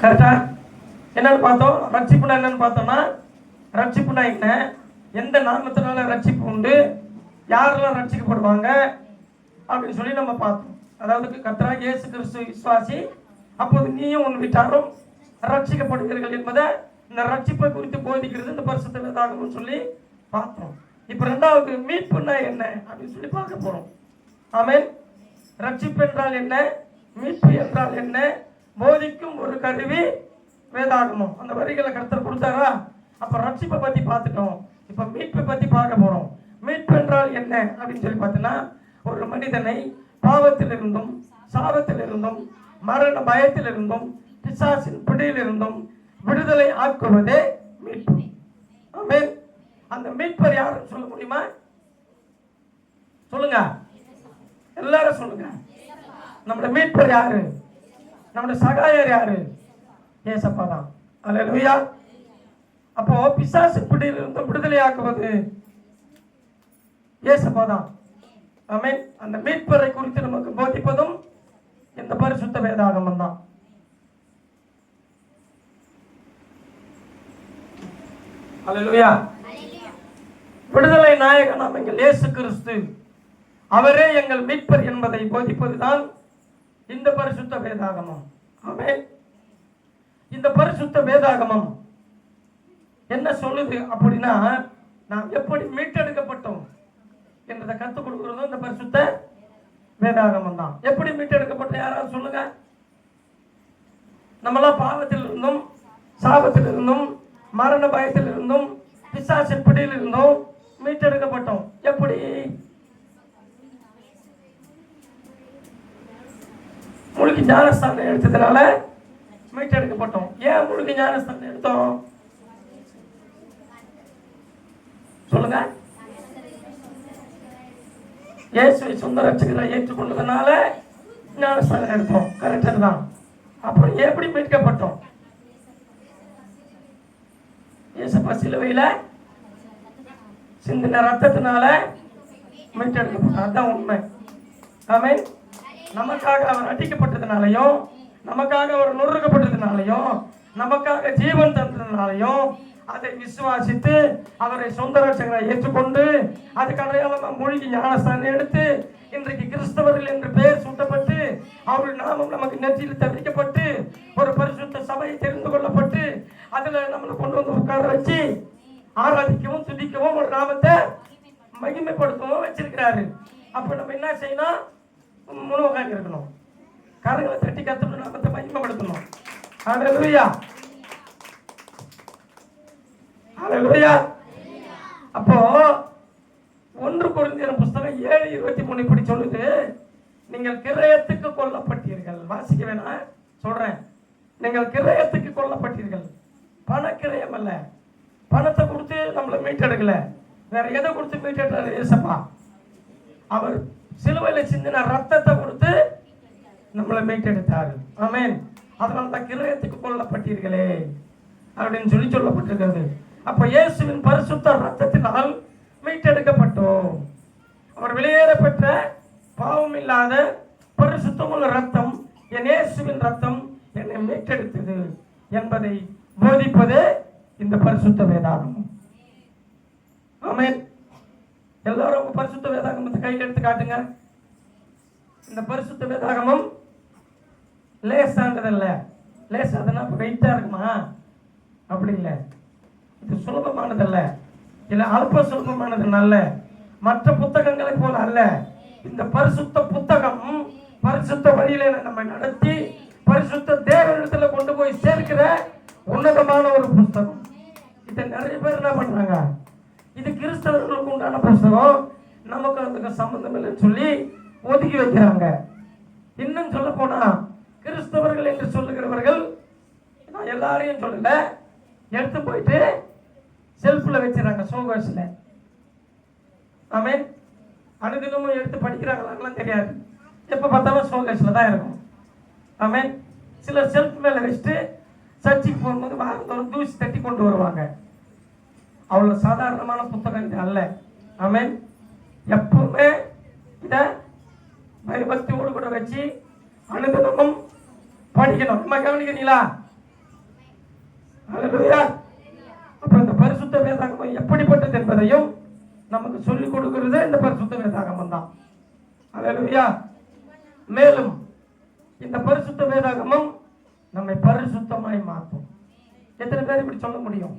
கரெக்டா? என்னன்னு பார்த்தோம். ரட்சிப்புனா என்னன்னு பார்த்தோம்னா ரட்சிப்புனா என்ன? எந்த நாமத்தினால ரட்சிப்பு உண்டு? யாரெல்லாம் ரட்சிக்கப்படுவாங்க? அப்படின்னு சொல்லி நம்ம பார்த்தோம். அதாவது கத்ரா இயேசு கிறிஸ்து விசுவாசி அப்போது நீயும் உன் வீட்டாரும் ரட்சிக்கப்படுவீர்கள் என்பதை இந்த ரட்சிப்பை குறித்து போதிக்கிறது இந்த பரிசுத்த வேதாகம்னு சொல்லி பார்த்தோம். இப்போ ரெண்டாவது மீட்புனா என்ன? அப்படின்னு சொல்லி பார்க்க போகிறோம் ஆமென். ரட்சிப்பு என்றால் என்ன? மீட்பு என்றால் என்ன? போதிக்கும் ஒரு கருவி வேதாகமம். அந்த வரிகளை கருத்தர் கொடுத்தாரா? அப்போ ரட்சிப்பை பற்றி பார்த்துட்டோம். இப்போ மீட்பை பற்றி பார்க்க போகிறோம் மீட்பு என்றால் என்ன அப்படின்னு சொல்லி பார்த்தீங்கன்னா ஒரு மனிதனை பாவத்திலிருந்தும் சாபத்திலிருந்தும் மரண பயத்திலிருந்தும் பிசாசின் பிடியிலிருந்தும் விடுதலை ஆக்குவதே மீட்பு. ஆமே அந்த மீட்பர் யாருன்னு சொல்ல முடியுமா? சொல்லுங்க. எல்லாரும் சொல்லுங்க. நம்மளோட மீட்பர் யாரு? நம்முடைய சகாயர் யாரு? ஏசப்பா தான் அல்லேலூயா. அப்போ பிசாசு பிடியிலிருந்து விடுதலையாக்குவது ஏசப்பா தான் ஆமென். அந்த மீட்பரை குறித்து நமக்கு போதிப்பதும் இந்த பரிசுத்த வேதாகமம் தான் அல்லா விடுதலை நாயகன் நாம் எங்கள் இயேசு கிறிஸ்து. அவரே எங்கள் மீட்பர் என்பதை போதிப்பதுதான் இந்த பரிசுத்த வேதாகமம். ஆமே இந்த பரிசுத்த வேதாகமம் என்ன சொல்லுது அப்படின்னா நாம் எப்படி மீட்டெடுக்கப்பட்டோம் என்றதை கற்றுக் கொடுக்கறதும் இந்த பரிசுத்த வேதாகமம் தான். எப்படி மீட்டெடுக்கப்பட்ட யாராவது சொல்லுங்க. நம்மளாம் பாவத்தில் இருந்தும் சாபத்தில் இருந்தும் மரண பயத்தில் இருந்தும் பிசாசு பிடியில் இருந்தும் மீட்டெடுக்கப்பட்டோம். எப்படி? முழுக்கி ஞானஸ்தானம் எடுத்ததுனால மீட்டெடுக்கப்பட்டோம் ஏன் முழுக்க ஞானஸ்தானம் எடுத்தோம்? சொல்லுங்க. இயேசுவை சொந்த ரட்சகரை ஏற்றுக்கொண்டதுனால ஞானஸ்தானம் எடுத்தோம். கரெக்டர் தான் அப்புறம் எப்படி மீட்கப்பட்டோம்? இயேசப்பா சிலுவையில் சிந்தின ரத்தத்தினால மீட்டெடுக்கப்பட்டோம். அதுதான் உண்மை. ஆமென் நமக்காக அவர் அடிக்கப்பட்டதுனாலையும் நமக்காக அவர் நொறுக்கப்பட்டதுனாலையும் நமக்காக ஜீவன் தந்ததுனாலையும் அதை விசுவாசித்து அவரை சொந்த ரட்சகரை ஏற்றுக்கொண்டு அதுக்கு அடையாளமாக மூழ்கி ஞானஸ்தானம் எடுத்து இன்றைக்கு கிறிஸ்தவர்கள் என்று பெயர் சூட்டப்பட்டு அவருடைய நாமம் நமக்கு நெற்றியில் தவிக்கப்பட்டு ஒரு பரிசுத்த சபையை தெரிந்து கொள்ளப்பட்டு அதில் நம்மளை கொண்டு வந்து உட்கார வச்சு ஆராதிக்கவும் துதிக்கவும் ஒரு நாமத்தை மகிமைப்படுத்தவும் வச்சிருக்கிறாரு. அப்போ நம்ம என்ன செய்யணும்? முழுவகாங்க இருக்கணும். கரங்களை தட்டி கத்துட்டு நாமத்தை மகிமைப்படுத்தணும். ஹalleluya ஹalleluya அப்போ ஒன்று குருந்தியர் புஸ்தகம் ஏழு இருபத்தி மூணு இப்படி சொல்லுது. நீங்கள் கிரயத்துக்கு கொல்லப்பட்டீர்கள். வாசிக்க வேணாம். சொல்றேன். நீங்கள் கிரயத்துக்கு கொல்லப்பட்டீர்கள். பணக்கிரயம் அல்ல. பணத்தை கொடுத்து நம்மளை மீட்டெடுக்கல. வேற எதை கொடுத்து மீட்டெடுறாரு ஏசப்பா. அவர் சிலுவையில் சிந்தின ரத்தத்தை கொடுத்து நம்மளை மீட்டெடுத்தார். ஆமேன். அதனால தான் கிரயத்துக்கு கொல்லப்பட்டீர்களே அப்படின்னு சொல்லி சொல்லப்பட்டிருக்கிறது. அப்போ இயேசுவின் பரிசுத்த ரத்தத்தினால் மீட்டெடுக்கப்பட்டோம். அவர் வெளியேற பெற்ற பாவம் இல்லாத பரிசுத்தமுள்ள ரத்தம் என் இயேசுவின் ரத்தம் என்னை மீட்டெடுத்தது என்பதை போதிப்பது இந்த பரிசுத்த வேதாகமம். ஆமேன். எல்லாரும் உங்க பரிசுத்த வேதாகமத்தை கையில் எடுத்து காட்டுங்க. இந்த பரிசுத்த வேதாகமம் லேசானதல்ல. லேசாதுன்னா அப்போ வெயிட்டா இருக்குமா? அப்படி இல்லை. இது சுலபமானதல்ல. இல்லை அல்ப சுலபமானது நல்ல. மற்ற புத்தகங்களை போல அல்ல. இந்த பரிசுத்த புத்தகம் பரிசுத்த வழியில நம்ம நடத்தி சொல்லி ஒதுக்கி வைக்கிறாங்க. இன்னும் சொல்ல போனா கிறிஸ்தவர்கள் என்று சொல்லுகிறவர்கள் நான் எல்லாரையும் சொல்லல எடுத்து போயிட்டு செல்ஃபில் வச்சிடறாங்க சோகாஸில் ஆமே அனுதினமும் எடுத்து படிக்கிறாங்களான்லாம் தெரியாது. எப்போ பார்த்தாலும் சோகாஸில் தான் இருக்கும். ஆமே சில செல்ஃப் மேலே வச்சுட்டு சர்ச்சுக்கு போகும்போது வாரந்தோறும் தூசி தட்டி கொண்டு வருவாங்க. அவ்வளோ சாதாரணமான புத்தகம் அல்ல. ஆமே எப்பவுமே இதை பயபக்தியோடு கூட வச்சு அனுதினமும் படிக்கணும். நம்ம கவனிக்கிறீங்களா? அல்லேலூயா அப்ப இந்த பரிசுத்த வேதாகமம் எப்படிப்பட்டது என்பதையும் நமக்கு சொல்லிக் கொடுக்கிறது இந்த பரிசுத்த வேதாகமம் தான். மேலும் இந்த பரிசுத்த வேதாகமம் நம்மை பரிசுத்தமாய் மாற்றும். எத்தனை பேர் இப்படி சொல்ல முடியும்?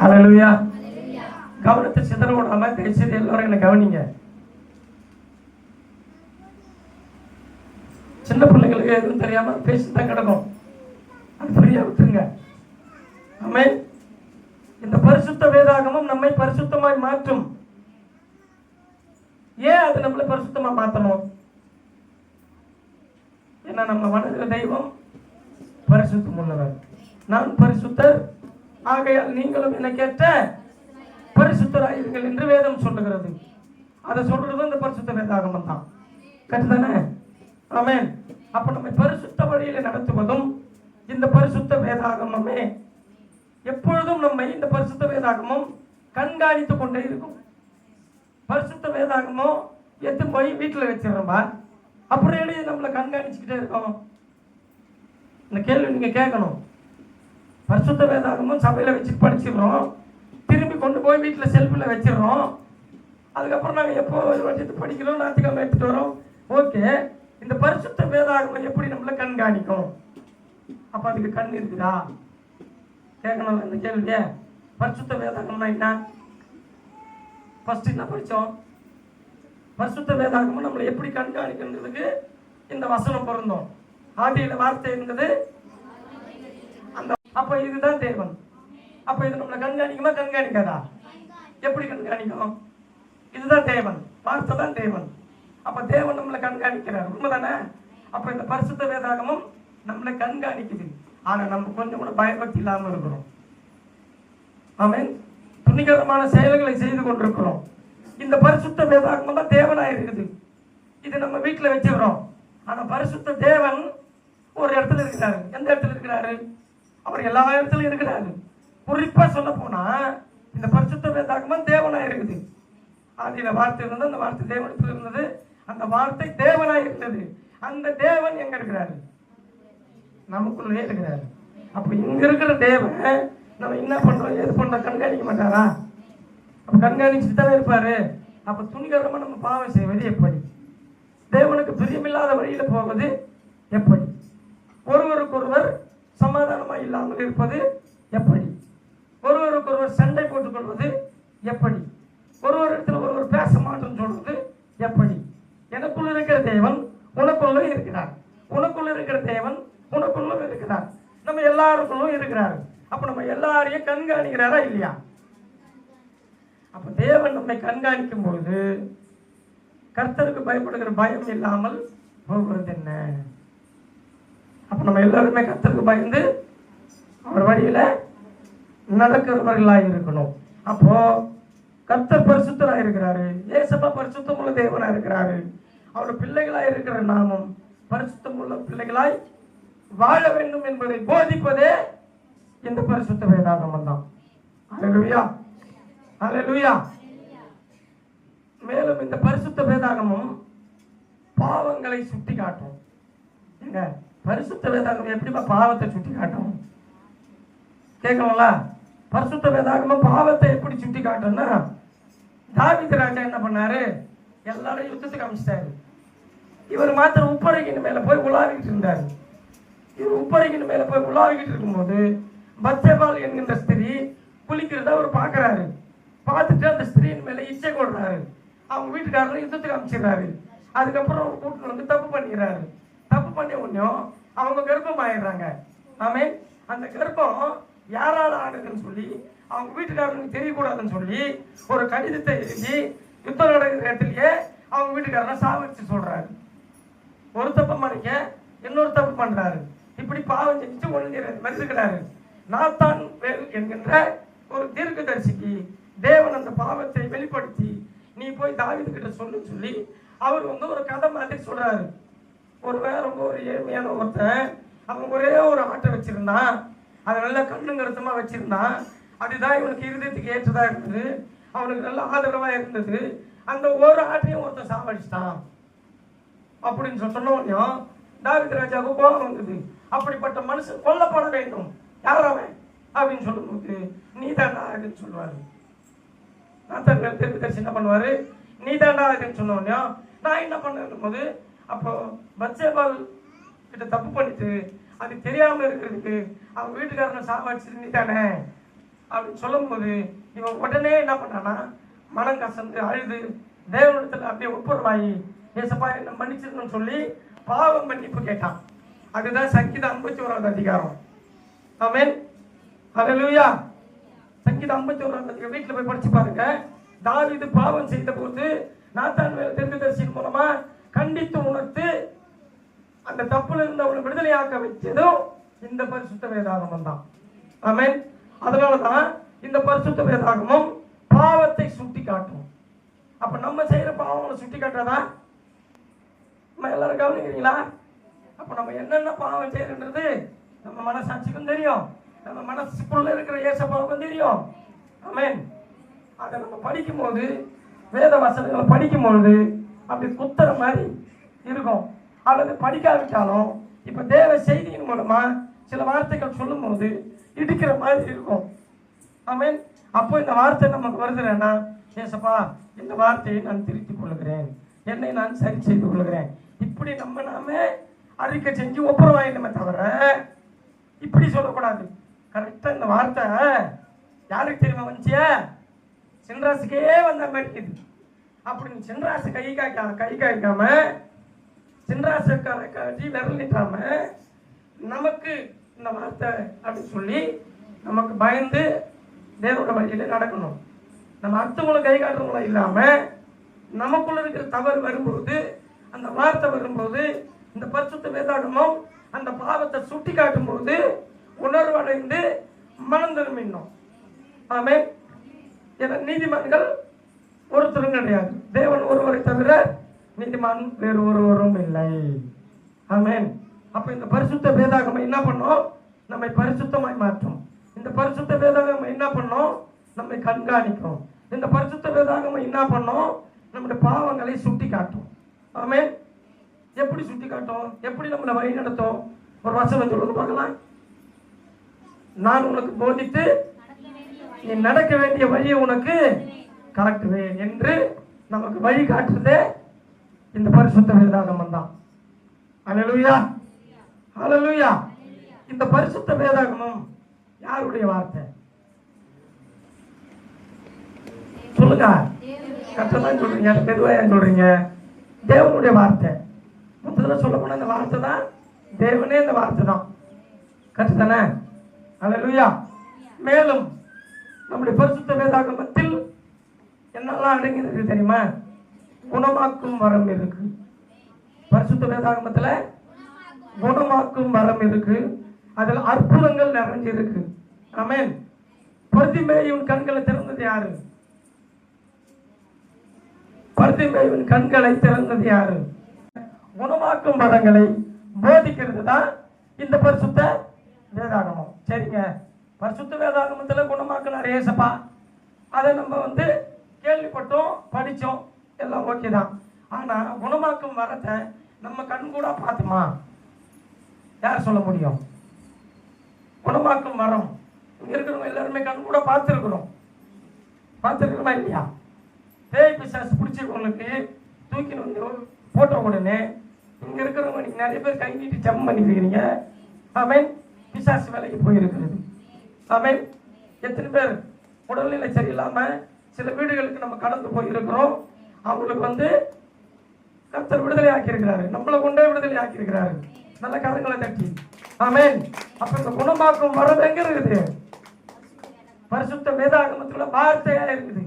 ஹalleluya. கவனத்தை சிதற விடாம தயவுசெய்து எல்லாரும் என்ன கவனிங்க. சின்ன பிள்ளைங்களுக்கு எதுவும் தெரியாம பேசி தான் கிடக்கும் அது ஃப்ரீயா விட்டுருங்க. நம்மை இந்த பரிசுத்த வேதாகமும் நம்மை பரிசுத்தமாய் மாற்றும். ஏன் அது நம்மளை பரிசுத்தமா மாற்றணும் ஏன்னா நம்ம வணங்குற தெய்வம் பரிசுத்தம் உள்ளவர் நான் பரிசுத்தர். ஆகையால் நீங்களும் எனக்கேற்ற பரிசுத்தராயிருங்கள் என்று வேதம் சொல்லுகிறது. அதை சொல்றது இந்த பரிசுத்த வேதாகமம் தான். கட்டுதானே ஆமென். அப்ப நம்மை பரிசுத்த வழியில நடத்துவதும் இந்த பரிசுத்த வேதாகமமே. எப்பொழுதும் நம்மை இந்த பரிசுத்த வேதாகமம் கண்காணித்துக் கொண்டே இருக்கும். பரிசுத்த வேதாகமோ எடுத்து போய் வீட்டில் வச்சிடறோம்பா அப்புறம் எப்படி நம்மளை கண்காணிச்சுக்கிட்டே இருக்கோம்? இந்த கேள்வி நீங்க கேட்கணும். பரிசுத்த வேதாகமும் சபையில வச்சு படிச்சிடுறோம். திரும்பி கொண்டு போய் வீட்டில் செல்ஃபில் வச்சிடுறோம். அதுக்கப்புறம் நாங்கள் எப்போ ஒரு வருஷத்து படிக்கிறோம் ஞாயிற்றுக்கிழமை எடுத்துட்டு வரோம். ஓகே. இந்த பரிசுத்த வேதாகமம் எப்படி நம்மளை கண்காணிக்கும்? அப்போ அதுக்கு கண் இருக்குதா? கேட்கணும் இந்த கேள்வியே. பரிசுத்த வேதாகம்னா என்ன? ஃபர்ஸ்ட் என்ன படித்தோம் பரிசுத்த வேதாகமும் நம்மளை எப்படி கண்காணிக்கிறதுக்கு இந்த வசனம் பொருந்தோம். ஆதியில் வார்த்தை இருந்தது அந்த அப்போ இதுதான் தேவன். அப்ப இது நம்மளை கண்காணிக்குமா? கண்காணிக்காதா? எப்படி கண்காணிக்கும்? இதுதான் தேவன். வார்த்தை தான் தேவன். அப்ப தேவன் நம்மளை கண்காணிக்கிறார். உண்மைதானே? அப்ப இந்த பரிசுத்த வேதாகமும் நம்மளை கண்காணிக்குது. ஆனா நம்ம கொஞ்சம் கூட பயபக்தி இல்லாம இருக்கிறோம். ஆமீன். துணிகரமான செயல்களை செய்து கொண்டிருக்கிறோம். இந்த பரிசுத்த வேதாகமும் தான் தேவனாக இருக்குது. இது நம்ம வீட்டில் வச்சுக்கிறோம். ஆனா பரிசுத்த தேவன் ஒரு இடத்துல இருக்கிறாரு. எந்த இடத்துல இருக்கிறாரு? அவர் எல்லா இடத்துலயும் இருக்கிறாரு. குறிப்பா சொல்ல போனா இந்த பரிசுத்த வேதாகமம் தேவனாய் இருக்குது. ஆதியில வார்த்தை இருந்தது அந்த வார்த்தை தேவனத்தில் இருந்தது. அந்த வார்த்தை தேவனாய் இருந்தது அந்த தேவன் எங்க இருக்கிறாரு? நமக்குள்ளே இருக்கிறாரு. அப்ப இங்க இருக்கிற தேவன் நம்ம என்ன பண்றோம் எது பண்றோம் கண்காணிக்க மாட்டாரா? அப்ப கண்காணிச்சுட்டு தானே இருப்பாரு. அப்ப துணிகரமா நம்ம பாவம் செய்வது எப்படி? தேவனுக்கு பிரியமில்லாத வழியில போவது எப்படி? ஒருவருக்கொருவர் சமாதானமா இல்லாமல் இருப்பது எப்படி? ஒருவர் சண்டை போட்டுக் கொள்வது எப்படி ஒருவரிடத்தில் ஒருவர் பேச மாட்டோம்னு சொல்வது எப்படி? எனக்குள்ள இருக்கிற தேவன் உனக்குள்ள இருக்கிறார். உனக்குள்ள இருக்கிற தேவன் உனக்குள்ளும் இருக்கிறார். நம்ம எல்லாருக்குள்ளும் இருக்கிறார். அப்ப நம்ம எல்லாரையும் கண்காணிக்கிறாரா இல்லையா? அப்ப தேவன் நம்மை கண்காணிக்கும் பொழுது கர்த்தருக்கு பயப்படுகிற பயம் இல்லாமல் போகிறது என்ன? அப்ப நம்ம எல்லாருமே கர்த்தருக்கு பயந்து அவர் வழியில நடக்கிறவர்களாக இருக்கணும் அப்போ கர்த்தர் பரிசுத்தராக இருக்கிறாரு ஏசப்பா பரிசுத்தமுள்ள தேவனாக இருக்கிறாரு அவர் பிள்ளைகளாய் இருக்கிற நாமும் பரிசுத்தமுள்ள பிள்ளைகளாய் வாழ வேண்டும் என்பதை போதிப்பதே இந்த பரிசுத்த வேதாகமம் தான் அல்லேலூயா அல்லேலூயா மேலும் இந்த பரிசுத்த வேதாகமும் பாவங்களை சுட்டி காட்டும் ஏங்க பரிசுத்த வேதாகம் எப்படிப்பா பாவத்தை சுட்டி காட்டும் கேட்கணும்ல? பரிசுத்த வேதாகமம் பாவத்தை எப்படி சுட்டி காட்டும்னா தாவித ராஜா என்ன பண்ணாரு? எல்லாரும் யுத்தத்துக்கு அமைச்சிட்டாரு. இவர் மாத்திரம் உப்பரைக்கின் மேல போய் உலாவிக்கிட்டு இருந்தாரு. இவர் உப்பரைக்கின் மேல போய் உலாவிக்கிட்டு இருக்கும்போது பச்சைபால் என்கின்ற ஸ்திரீ குளிக்கிறத அவர் பார்க்கறாரு பார்த்துட்டு அந்த ஸ்திரீன் மேல இச்சை கொள்றாரு. அவங்க வீட்டுக்காரரும் யுத்தத்துக்கு அமைச்சிடுறாரு. அதுக்கப்புறம் அவர் கூட்டிட்டு வந்து தப்பு பண்ணிக்கிறாரு தப்பு பண்ணி உடனே அவங்க கர்ப்பம் ஆயிடுறாங்க ஆமே அந்த கர்ப்பம் யாரால ஆனதுன்னு சொல்லி அவங்க வீட்டுக்காரனுக்கு தெரியக்கூடாதுன்னு சொல்லி ஒரு கடிதத்தை எழுதி யுத்தம் நடக்கிற இடத்துலயே அவங்க வீட்டுக்காரனை சாவடிச்சு சொல்றாரு. ஒரு தப்பு மறைக்க இன்னொரு தப்பு பண்றாரு. இப்படி பாவம் செஞ்சு ஒழுங்கு மாதிரி இருக்கிறாரு நாத்தான் வேல் என்கின்ற ஒரு தீர்க்கதரிசிக்கு தேவன் அந்த பாவத்தை வெளிப்படுத்தி நீ போய் தாவீது கிட்ட சொல்லுன்னு சொல்லி அவர் வந்து ஒரு கதை மாதிரி சொல்றாரு. ஒரு வேற ரொம்ப ஒரு ஏழ்மையான ஒருத்தன் அவன் ஒரே ஒரு ஆட்டை வச்சிருந்தான். அதை நல்லா கண்ணு கருத்தமா வச்சிருந்தான். அதுதான் இவனுக்கு இருதயத்துக்கு ஏற்றதாக இருந்தது. அவனுக்கு நல்ல ஆதரவாக இருந்தது. அந்த ஒரு ஆட்டையும் ஒருத்தன் சாவடிச்சிட்டான். அப்படின்னு சொல்லி சொன்னோடனையும் தாவித் ராஜாவுக்கு கோபம் வந்தது. அப்படிப்பட்ட மனுஷன் கொல்லப்பட வேண்டும். யார் அவன்? அப்படின்னு சொல்லும்போது நீ தாண்டா அப்படின்னு சொல்லுவார் நாத்தான் தீர்க்கதரிசி என்ன பண்ணுவார்? நீ தாண்டா அப்படின்னு சொன்னோடனே நான் என்ன பண்ணும் போது அப்போ பத்சேபால் கிட்ட தப்பு பண்ணிட்டு அது தெரியாமல் இருக்கிறதுக்கு அவங்க வீட்டுக்காரனை சாவாச்சு நீ தானே அப்படின்னு சொல்லும்போது இவன் உடனே என்ன பண்ணானா மனம் கசந்து அழுது தேவனத்தில் அப்படியே ஒப்புரவாயி ஏசப்பா என்ன மன்னிச்சிருன்னு சொல்லி பாவம் மன்னிப்பு கேட்டான். அதுதான் சங்கீதம் ஐம்பத்தி ஓராவது அதிகாரம். ஆமேன். ஹalleluya. சங்கீதம் ஐம்பத்தி ஓராவது அதிகாரம். வீட்டில் போய் படிச்சு பாருங்க. தாவிது பாவம் செய்த போது நாத்தான் தீர்க்கதரிசியின் மூலமா கண்டித்து உணர்த்து அந்த தப்புல இருந்து அவளை விடுதலையாக்க வச்சதும் இந்த பரிசுத்த வேதாகமம் தான். ஆமேன். அதனாலதான் இந்த பரிசுத்த வேதாகமம் பாவத்தை சுட்டி காட்டும் அப்ப நம்ம செய்யற பாவங்களை சுட்டி காட்டுறதா நம்ம எல்லாரும் கவனிக்கிறீங்களா? அப்ப நம்ம என்னென்ன பாவம் செய்யறன்றது நம்ம மனசாட்சிக்கும் தெரியும். நம்ம மனசுக்குள்ள இருக்கிற ஏசப்பாவுக்கும் தெரியும். ஆமேன். அதை நம்ம படிக்கும்போது வேத வசனங்களை படிக்கும்பொழுது அப்படி குத்துற மாதிரி இருக்கும். அல்லது படிக்காவிட்டாலும் இப்ப தேவ செய்தியின் மூலமா சில வார்த்தைகள் சொல்லும்போது இடிக்கிற மாதிரி இருக்கும். ஆமீன். அப்போ இந்த வார்த்தை நமக்கு வருதுன்னா ஏசப்பா இந்த வார்த்தையை நான் திருத்திக் கொள்கிறேன் என்னை நான் சரி செய்து கொள்கிறேன் இப்படி நம்ம நாமே அறிக்கை செஞ்சு ஒப்புரவாயினமே தவிர இப்படி சொல்லக்கூடாது. கரெக்டாக இந்த வார்த்தை யாருக்கு தெரியுமா வந்துச்சியா சின்ராசுக்கே வந்த மாதிரி இருக்குது. அப்படி சின்ராசு கை காய்க்கா கை காய்க்காம சின்ராசக்கார காட்டி விரல் நீட்டாம நமக்கு இந்த வார்த்தை அப்படின்னு சொல்லி நமக்கு பயந்து தேவரோட வழியில் நடக்கணும். நம்ம அடுத்தவங்களை கை காட்டுறவங்களும் இல்லாம நமக்குள்ள இருக்கிற தவறு வரும்போது அந்த வார்த்தை வரும்போது இந்த பரிசுத்த வேதாகமும் அந்த பாவத்தை சுட்டி காட்டும்போது உணர்வடைந்து மனம் திரும்பினோம். ஆமே என நீதிமன்றங்கள் ஒருத்தரும் கிடையாது. தேவன் ஒருவரை தவிர நீதிமான் வேறு ஒருவரும் இல்லை. ஆமென். அப்ப இந்த பரிசுத்த வேதாகம் என்ன பண்ணோம்? நம்மை பரிசுத்தமாய் மாற்றும். இந்த பரிசுத்த வேதாகம் என்ன பண்ணோம்? நம்மை கண்காணிக்கும். இந்த பரிசுத்த வேதாகம் என்ன பண்ணோம்? நம்முடைய பாவங்களை சுட்டி காட்டும் ஆமென். எப்படி சுட்டி காட்டும் எப்படி நம்மளை வழி நடத்தும்? ஒரு வசனம் சொல்லுங்க பார்க்கலாம். நான் உனக்கு போதித்து நீ நடக்க வேண்டிய வழியை உனக்கு காட்டுவேன் என்று நமக்கு வழி காட்டுறதே இந்த பரிசுத்த வேதாகமம் தான். அலலுயா அலலுயா இந்த பரிசுத்த வேதாகமம் யாருடைய வார்த்தை? சொல்லுங்க. கரெக்டாக சொல்றீங்க மெதுவாக ஏன் சொல்றீங்க? தேவனுடைய வார்த்தை. முதல்ல சொல்ல போன இந்த வார்த்தை தான் தேவனே இந்த வார்த்தை தான். கரெக்டு தானே அலலுயா மேலும் நம்முடைய பரிசுத்த வேதாகமத்தில் என்னெல்லாம் அடங்கியிருக்கு தெரியுமா? குணமாக்கும் வரம் இருக்கு. பரிசுத்த வேதாகமத்துல குணமாக்கும் வரம் இருக்கு. அதில் அற்புதங்கள் நிறைஞ்சிருக்கு. ஆமென் பருத்திமேயின் கண்களை திறந்தது யாரு? பருத்திமேயின் கண்களை திறந்தது யாரு? குணமாக்கும் வரங்களை போதிக்கிறது தான் இந்த பரிசுத்த வேதாகமம். சரிங்க. பரிசுத்த வேதாகமத்துல நிறைய ஏசப்பா. அதை நம்ம வந்து கேள்விப்பட்டோம் படித்தோம் எல்லாம் ஓகே தான். ஆனா குணமாக்கும் வரத்தை நம்ம கண் கூட பார்த்துமா? யார் சொல்ல முடியும்? குணமாக்கும் மரம் இங்க இருக்கிறவங்க எல்லாருமே கண் கூட பார்த்துருக்குறோம் பார்த்துருக்குறோமா இல்லையா? பேய் பிசாசு பிடிச்சிருக்கவங்களுக்கு தூக்கின்னு வந்து போட்ட உடனே இங்க இருக்கிறவங்க நீங்க நிறைய பேர் கை நீட்டி ஜம் பண்ணிக்கிறீங்க ஆமென் பிசாசு வேலைக்கு போயிருக்கிறது. ஆமென் எத்தனை பேர் உடல்நிலை சரியில்லாம சில வீடுகளுக்கு நம்ம கடந்து போயிருக்கிறோம். அவங்களுக்கு வந்து கத்தர் விடுதலை ஆக்கியிருக்கிறாரு. நம்மளை கொண்டே விடுதலை ஆக்கியிருக்கிறாரு. நல்ல கரங்களை தட்டி. ஆமேன். அப்ப இந்த குணமாக்கும் வரது எங்க இருக்குது? பரிசுத்த வேதாகமத்துல வார்த்தையா இருக்குது.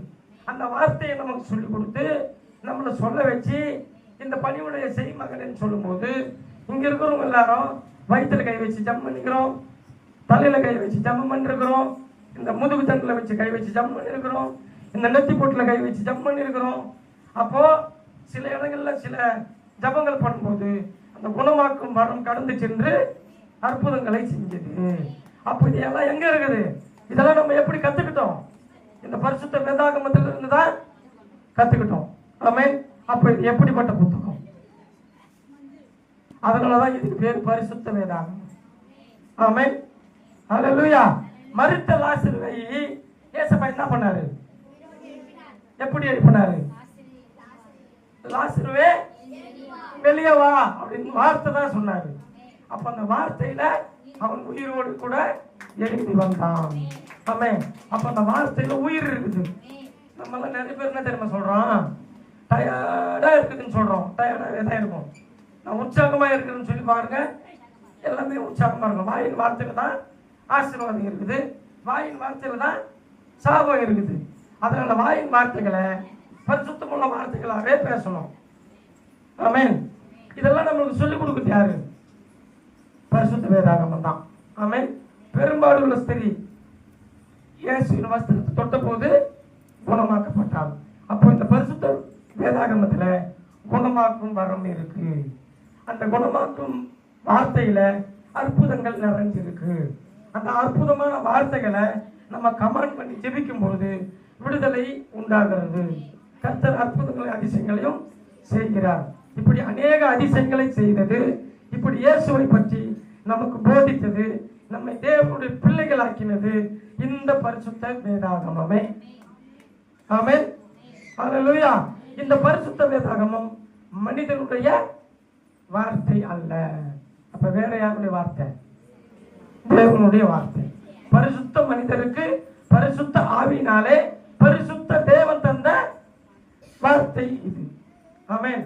அந்த வார்த்தையை நமக்கு சொல்லி கொடுத்து நம்மளை சொல்ல வச்சு இந்த பணிவுடைய செய் மகன் சொல்லும்போது இங்க இருக்கிறவங்க எல்லாரும் வயிற்றுல கை வச்சு ஜம் பண்ணிக்கிறோம். தலையில கை வச்சு ஜம் பண்ணிருக்கிறோம். இந்த முதுகு தண்டில் வச்சு கை வச்சு ஜம் பண்ணிருக்கிறோம். இந்த நெத்தி போட்டில் கை வச்சு ஜம் பண்ணிருக்கிறோம். அப்போ சில இடங்கள்ல சில ஜபங்கள் பண்ணும்போது அந்த குணமாக்கும் வரம் கடந்து சென்று அற்புதங்களை செஞ்சது. அப்போ இதெல்லாம் எங்க இருக்குது? இதெல்லாம் நம்ம எப்படி கத்துக்கிட்டோம்? இந்த பரிசுத்த வேதாகமத்தில் இருந்து தான் கத்துக்கிட்டோம். ஆமென். அப்ப இது எப்படிப்பட்ட புத்தகம்? அதனாலதான் இதுக்கு பேர் பரிசுத்த வேதாகம். ஆமே ஹalleluya. மரித்த லாசருவை ஏசப்பா என்ன பண்ணாரு? எப்படி எழுப்பினாரு லாசருவே வெளியே வா அப்படின்னு வார்த்தை தான் சொன்னாரு. அப்ப அந்த வார்த்தையில அவன் உயிரோடு கூட எழுதி வந்தான். ஆமே. அப்ப அந்த வார்த்தையில உயிர் இருக்குது. நம்ம எல்லாம் நிறைய பேர் என்ன தெரியுமா சொல்றோம் டயர்டா இருக்குதுன்னு சொல்றோம். டயர்டாவே தான் இருக்கும்? நான் உற்சாகமா இருக்குதுன்னு சொல்லி பாருங்க. எல்லாமே உற்சாகமா இருக்கும். வாயின் வார்த்தையில தான் ஆசீர்வாதம் இருக்குது. வாயின் வார்த்தையில தான் சாபம் இருக்குது. அதனால வாயின் வார்த்தைகளை பரிசுத்தமுள்ள வார்த்தைகளாகவே பேசணும். ஆமேன் இதெல்லாம் நம்மளுக்கு சொல்லிக் கொடுக்குது யாரு? பரிசுத்த வேதாகமம் தான். ஆமென் பெரும்பாலுள்ள ஸ்திரீ இயேசுவின் வஸ்திரத்தை தொட்ட போது குணமாக்கப்பட்டார். அப்போ இந்த பரிசுத்த வேதாகமத்தில் குணமாக்கும் வரம் இருக்கு. அந்த குணமாக்கும் வார்த்தையில அற்புதங்கள் நிறைஞ்சிருக்கு. அந்த அற்புதமான வார்த்தைகளை நம்ம கமெண்ட் பண்ணி ஜெபிக்கும் பொழுது விடுதலை உண்டாகிறது. கத்தர் அற்புதங்களை அதிசயங்களையும் செய்கிறார். இப்படி அநேக அதிசயங்களை செய்தது இப்படி இயேசுவை பற்றி நமக்கு போதித்தது நம்மை தேவனுடைய பிள்ளைகளாக்கினது இந்த பரிசுத்த வேதாகமமே. ஆமே ஹalleluya. இந்த பரிசுத்த வேதாகமம் மனிதனுடைய வார்த்தை அல்ல. அப்ப வேற யாருடைய வார்த்தை? தேவனுடைய வார்த்தை. பரிசுத்த மனிதருக்கு பரிசுத்த ஆவினாலே பரிசுத்த தேவன் தந்த வார்த்தை இது ஆமென்